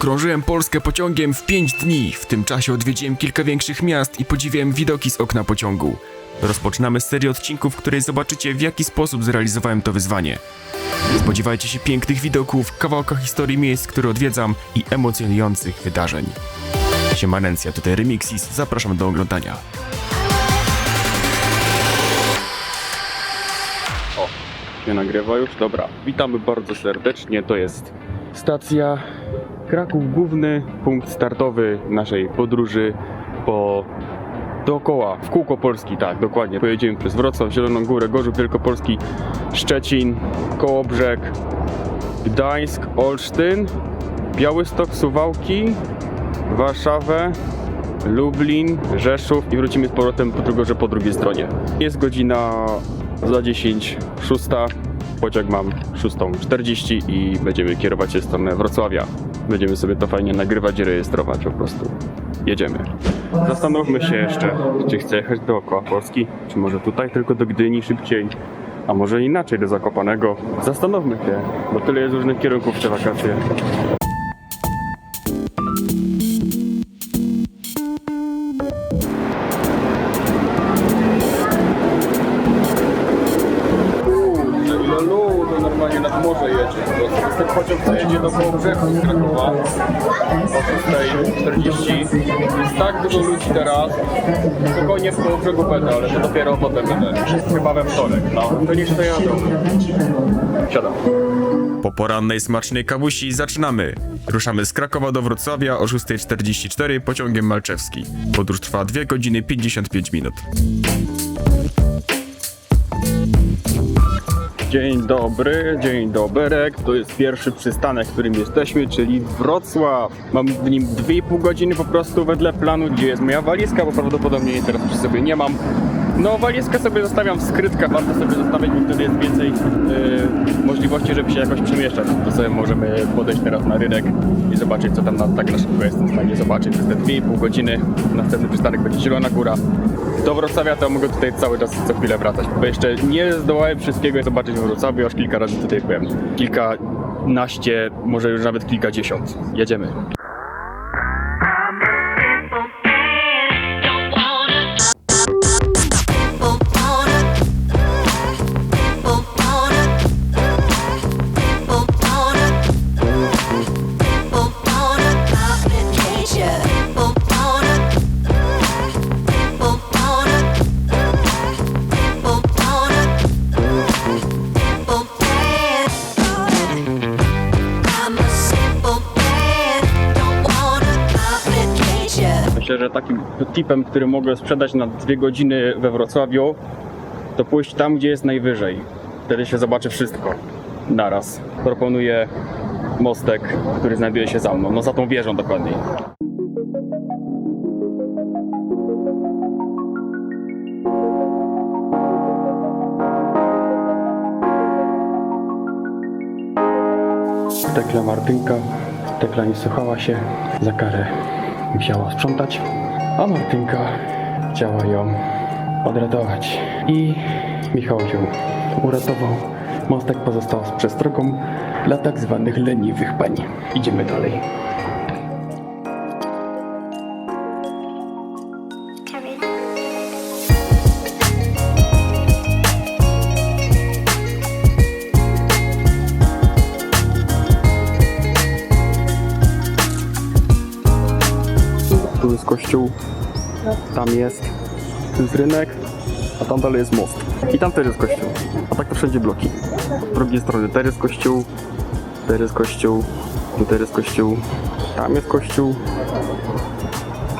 Okrążyłem Polskę pociągiem w 5 dni. W tym czasie odwiedziłem kilka większych miast i podziwiałem widoki z okna pociągu. Rozpoczynamy serię odcinków, w której zobaczycie w jaki sposób zrealizowałem to wyzwanie. Spodziewajcie się pięknych widoków, kawałka historii miejsc, które odwiedzam i emocjonujących wydarzeń. Siemanencja, tutaj Remixis, zapraszam do oglądania. O, się nagrywa już? Dobra. Witamy bardzo serdecznie, to jest stacja Kraków Główny, punkt startowy naszej podróży po dookoła, w kółko Polski, tak, dokładnie. Pojedziemy przez Wrocław, Zieloną Górę, Gorzów Wielkopolski, Szczecin, Kołobrzeg, Gdańsk, Olsztyn, Białystok, Suwałki, Warszawę, Lublin, Rzeszów i wrócimy z powrotem po drugorze po drugiej stronie. Jest godzina za 10, 6. Pociąg mam 6.40 i będziemy kierować się w stronę Wrocławia. Będziemy sobie to fajnie nagrywać i rejestrować po prostu. Jedziemy. Zastanówmy się jeszcze, czy chcę jechać dookoła Polski, czy może tutaj tylko do Gdyni szybciej, a może inaczej do Zakopanego. Zastanówmy się, bo tyle jest różnych kierunków w te wakacje. 6.40. Jest tak dużo ludzi teraz. Spokojnie w Kołobrzegu będę, ale to dopiero potem będę. Chyba we wtorek. No, to niech to jadą. Siadam. Po porannej smacznej kawusi zaczynamy. Ruszamy z Krakowa do Wrocławia o 6.44 pociągiem Malczewski. Podróż trwa 2 godziny 55 minut. Dzień dobry, dzień doberek. To jest pierwszy przystanek, w którym jesteśmy, czyli Wrocław. Mam w nim 2,5 godziny po prostu wedle planu, gdzie jest moja walizka, bo prawdopodobnie jej teraz przy sobie nie mam. No, walizkę sobie zostawiam w skrytkach, warto sobie zostawić, bo wtedy jest więcej yy, możliwości, żeby się jakoś przemieszczać. To sobie możemy podejść teraz na rynek i zobaczyć, co tam na, tak na szybko jestem w stanie zobaczyć przez te 2,5 godziny. Następny przystanek będzie Zielona Góra. Do Wrocławia to mogę tutaj cały czas co chwilę wracać, bo jeszcze nie zdołałem wszystkiego zobaczyć w Wrocławiu, aż kilka razy tutaj byłem. Kilkanaście, może już nawet kilkadziesiąt. Jedziemy. Takim tipem, który mogę sprzedać na dwie godziny we Wrocławiu, to pójść tam, gdzie jest najwyżej. Wtedy się zobaczy wszystko. Naraz. Proponuję mostek, który znajduje się za mną. No za tą wieżą dokładniej. Tekla Martynka. Tekla nie słuchała się. Za karę musiała sprzątać, a Martynka chciała ją odratować. I Michał ją uratował. Mostek pozostał z przestrogą dla tak zwanych leniwych pań. Idziemy dalej. Tu jest kościół, tam jest, tu jest rynek, a tam dalej jest most. I tam też jest kościół, a tak to wszędzie bloki. Z drugiej strony też jest kościół, też jest kościół, tu też jest kościół, tam jest kościół,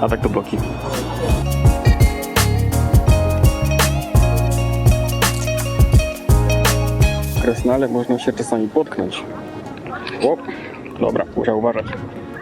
a tak to bloki. Kresnale można się czasami potknąć. Op, dobra, muszę uważać.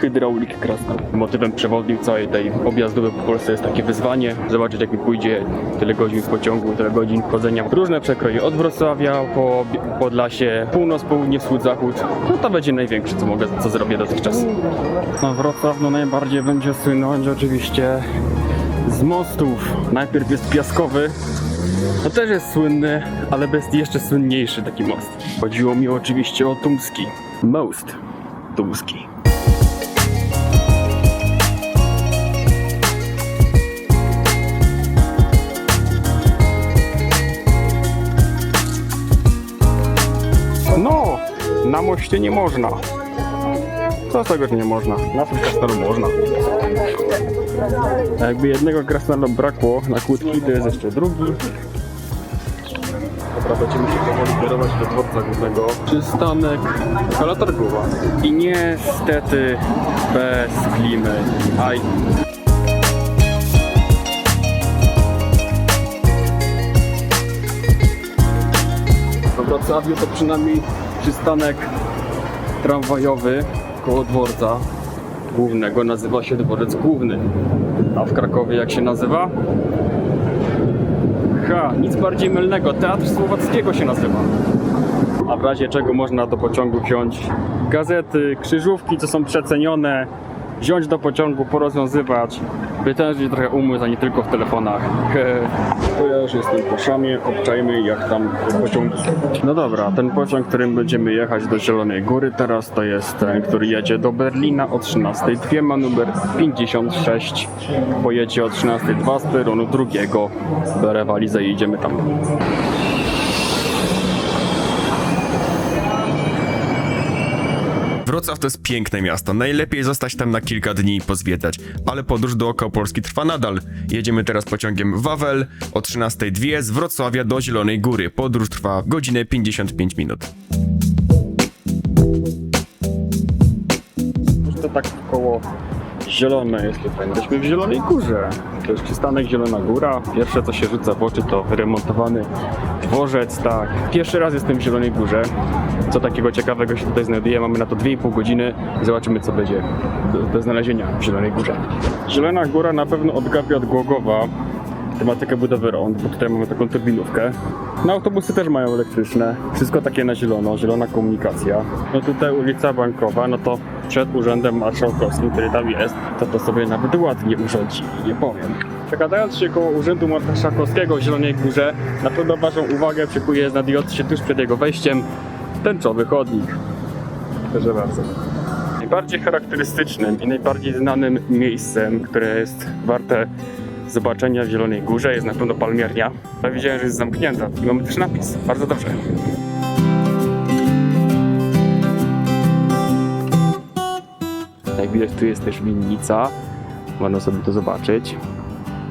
Hydraulik Krasnal. Motywem przewodnim całej tej objazdowej po Polsce jest takie wyzwanie. Zobaczyć jak mi pójdzie tyle godzin w pociągu, tyle godzin chodzenia. Różne przekroje od Wrocławia po Podlasie, północ, południe, wschód, zachód. No to będzie największe co mogę, co zrobię dotychczas. No Wrocław no najbardziej będzie słynąć oczywiście z mostów. Najpierw jest piaskowy, to też jest słynny, ale jest jeszcze słynniejszy taki most. Chodziło mi oczywiście o Tumski. Most Tumski. Na moście nie można. Co z tego, że nie można? Na tym krasnolu można. A jakby jednego krasnala brakło na kłódki, to jest jeszcze drugi. Dobra, będziemy się powoli kierować do dworca głównego. Przystanek Hala Targowa. I niestety bez klimy. Aj. We Wrocławiu to przynajmniej przystanek tramwajowy koło dworca głównego nazywa się dworzec główny. A w Krakowie jak się nazywa? Ha, nic bardziej mylnego. Teatr Słowackiego się nazywa. A w razie czego można do pociągu wziąć gazety, krzyżówki, co są przecenione, wziąć do pociągu, porozwiązywać, wytężyć trochę umysł, a nie tylko w telefonach. To ja już jestem po szamie, obczajmy jak tam pociąg. No dobra, ten pociąg, którym będziemy jechać do Zielonej Góry teraz, to jest ten, który jedzie do Berlina o 13. Dwie ma numer 56. Pojedzie o 13.02 z peronu drugiego. Biorę walizę i idziemy tam. Wrocław to jest piękne miasto. Najlepiej zostać tam na kilka dni i pozwiedzać. Ale podróż dookoła Polski trwa nadal. Jedziemy teraz pociągiem Wawel o 13.02 z Wrocławia do Zielonej Góry. Podróż trwa godzinę 55 minut. To tak koło zielone jest tutaj. Jesteśmy w Zielonej Górze. To jest przystanek Zielona Góra. Pierwsze co się rzuca w oczy to remontowany dworzec, tak. Pierwszy raz jestem w Zielonej Górze. Co takiego ciekawego się tutaj znajduje? Mamy na to 2,5 godziny zobaczymy co będzie do, do znalezienia w Zielonej Górze. Zielona Góra na pewno odgapia od Głogowa tematykę budowy rąd, bo tutaj mamy taką turbinówkę. No autobusy też mają elektryczne, wszystko takie na zielono, zielona komunikacja. No tutaj ulica Bankowa, no to przed urzędem marszałkowskim, który tam jest, to to sobie nawet ładnie urządzi, nie powiem. Przekładając się koło urzędu marszałkowskiego w Zielonej Górze, na pewno waszą uwagę przykuje na diodcie tuż przed jego wejściem tęczowy chodnik. Proszę bardzo. Najbardziej charakterystycznym i najbardziej znanym miejscem, które jest warte zobaczenia w Zielonej Górze jest na pewno palmiarnia. Ja widziałem, że jest zamknięta i mamy też napis. Bardzo dobrze. Jak widać tu jest też winnica. Można sobie to zobaczyć.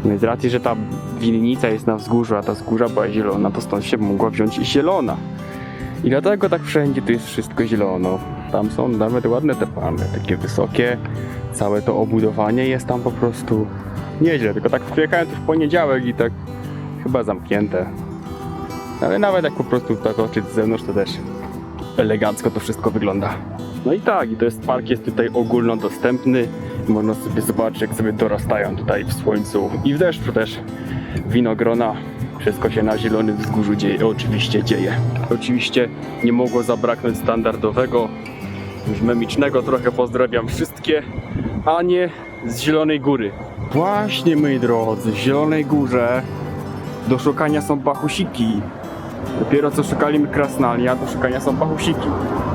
No z racji, że ta winnica jest na wzgórzu, a ta wzgórza była zielona, to stąd się mogła wziąć i zielona. I dlatego tak wszędzie tu jest wszystko zielono. Tam są nawet ładne te palmy, takie wysokie. Całe to obudowanie jest tam po prostu nieźle. Tylko tak przyjechałem tu w poniedziałek i tak chyba zamknięte. Ale nawet jak po prostu tak oczyć z zewnątrz, to też elegancko to wszystko wygląda. No i tak, i to jest park jest tutaj ogólnodostępny. Można sobie zobaczyć, jak sobie dorastają tutaj w słońcu i w deszczu też winogrona. Wszystko się na zielonym wzgórzu dzieje, oczywiście dzieje. Oczywiście nie mogło zabraknąć standardowego, już memicznego trochę pozdrawiam wszystkie Anie z Zielonej Góry. Właśnie, moi drodzy, w Zielonej Górze do szukania są bachusiki. Dopiero co szukaliśmy krasnali, a do szukania są bachusiki.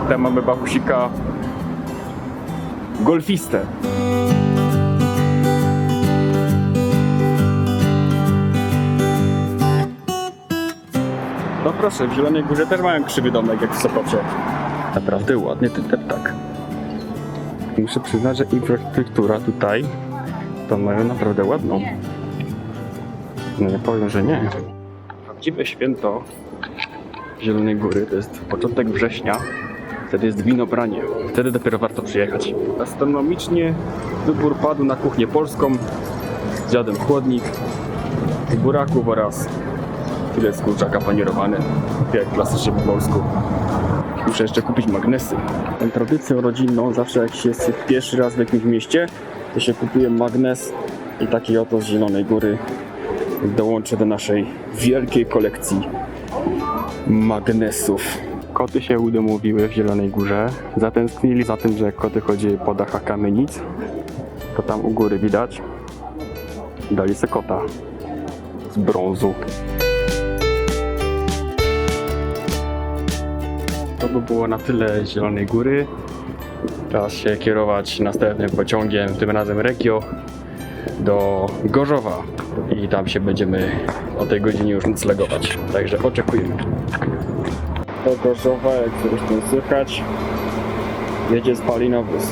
Tam mamy bachusika golfistę. No proszę, w Zielonej Górze też mają krzywy domek jak w Sopocie. Naprawdę ładny ten deptak. Muszę przyznać, że infrastruktura tutaj to mają naprawdę ładną. No nie powiem, że nie. Prawdziwe święto Zielonej Góry to jest początek września. Wtedy jest winobranie. Wtedy dopiero warto przyjechać. Astronomicznie wybór padł na kuchnię polską z dziadem chłodnik, buraków oraz filet z kurczaka panierowany, jak klasycznie po polsku. Muszę jeszcze kupić magnesy. Tą tradycją rodzinną, zawsze jak się jest pierwszy raz w jakimś mieście, to się kupuje magnes i taki oto z Zielonej Góry dołączę do naszej wielkiej kolekcji magnesów. Koty się udomowiły w Zielonej Górze. Zatęsknili za tym, że jak koty chodziły po dachach kamienic, to tam u góry widać. Dali se kota z brązu. To by było na tyle Zielonej Góry. Teraz się kierować następnym pociągiem, tym razem Regio, do Gorzowa. I tam się będziemy o tej godzinie już noclegować. Także oczekujemy. do Gorzowa, jak zresztą słychać. Jedzie spalinowóz.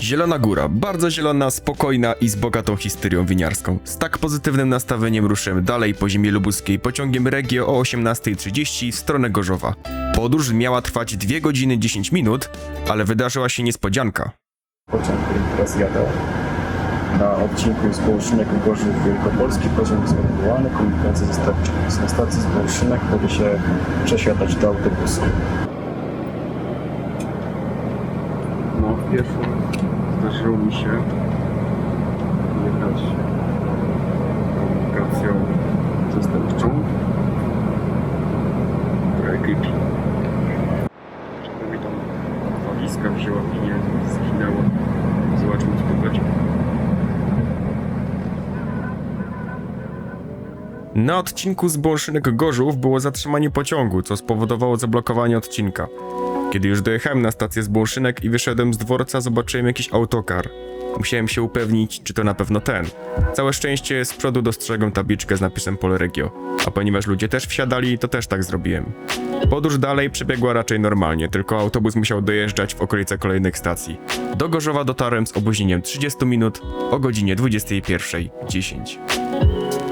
Zielona Góra, bardzo zielona, spokojna i z bogatą historią winiarską. Z tak pozytywnym nastawieniem ruszymy dalej po ziemi lubuskiej pociągiem Regio o 18.30 w stronę Gorzowa. Podróż miała trwać 2 godziny 10 minut, ale wydarzyła się niespodzianka. Pociąg, który teraz jadę na odcinku z Bołszynek Gorzów Wielkopolski. Pociąg jest odwołany, komunikacja zostawcza jest na stacji z Bołszynek, będzie się przesiadać do autobusu. No, pierwszy zdarzyło mi się jechać komunikacją zastępczą. Trochę creepy. Żeby mi tam walizka wzięła i nie zginęła. Zobaczmy co to będzie. Na odcinku z Bolszynek Gorzów było zatrzymanie pociągu, co spowodowało zablokowanie odcinka. Kiedy już dojechałem na stację z Bolszynek i wyszedłem z dworca, zobaczyłem jakiś autokar. Musiałem się upewnić, czy to na pewno ten. Całe szczęście z przodu dostrzegłem tabliczkę z napisem Polregio, a ponieważ ludzie też wsiadali, to też tak zrobiłem. Podróż dalej przebiegła raczej normalnie, tylko autobus musiał dojeżdżać w okolice kolejnych stacji. Do Gorzowa dotarłem z opóźnieniem 30 minut o godzinie 21.10.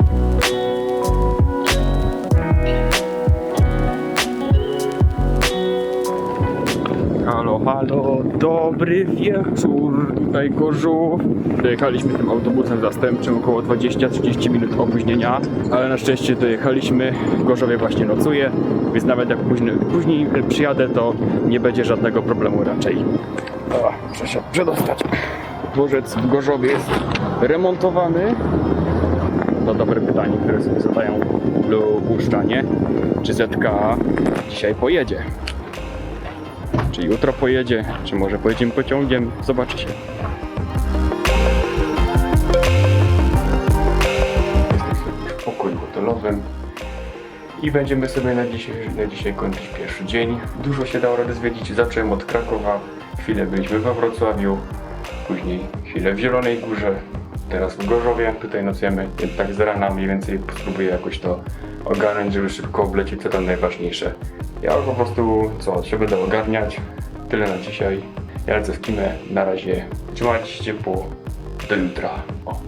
Halo, halo, dobry wieczór, tutaj Gorzów. Dojechaliśmy tym autobusem zastępczym, około 20-30 minut opóźnienia, ale na szczęście dojechaliśmy. W Gorzowie właśnie nocuję, więc nawet jak później, później przyjadę, to nie będzie żadnego problemu raczej. O, muszę się przedostać. Dworzec w Gorzowie jest remontowany. To dobre pytanie, które sobie zadają lubuszczanie. Czy ZK dzisiaj pojedzie? Czy jutro pojedzie, czy może pojedziemy pociągiem, zobaczy się. Jesteśmy w pokoju hotelowym i będziemy sobie na dzisiaj, na dzisiaj kończyć pierwszy dzień. Dużo się dało rady zwiedzić. Zacząłem od Krakowa, chwilę byliśmy we Wrocławiu, później chwilę w Zielonej Górze, teraz w Gorzowie. Tutaj nocujemy, tak z rana mniej więcej spróbuję jakoś to ogarnąć, żeby szybko oblecieć, co tam najważniejsze. Ja po prostu, co, się będę ogarniać. Tyle na dzisiaj. Ja lecę w kimę. Na razie. Trzymajcie się ciepło. Do jutra. O.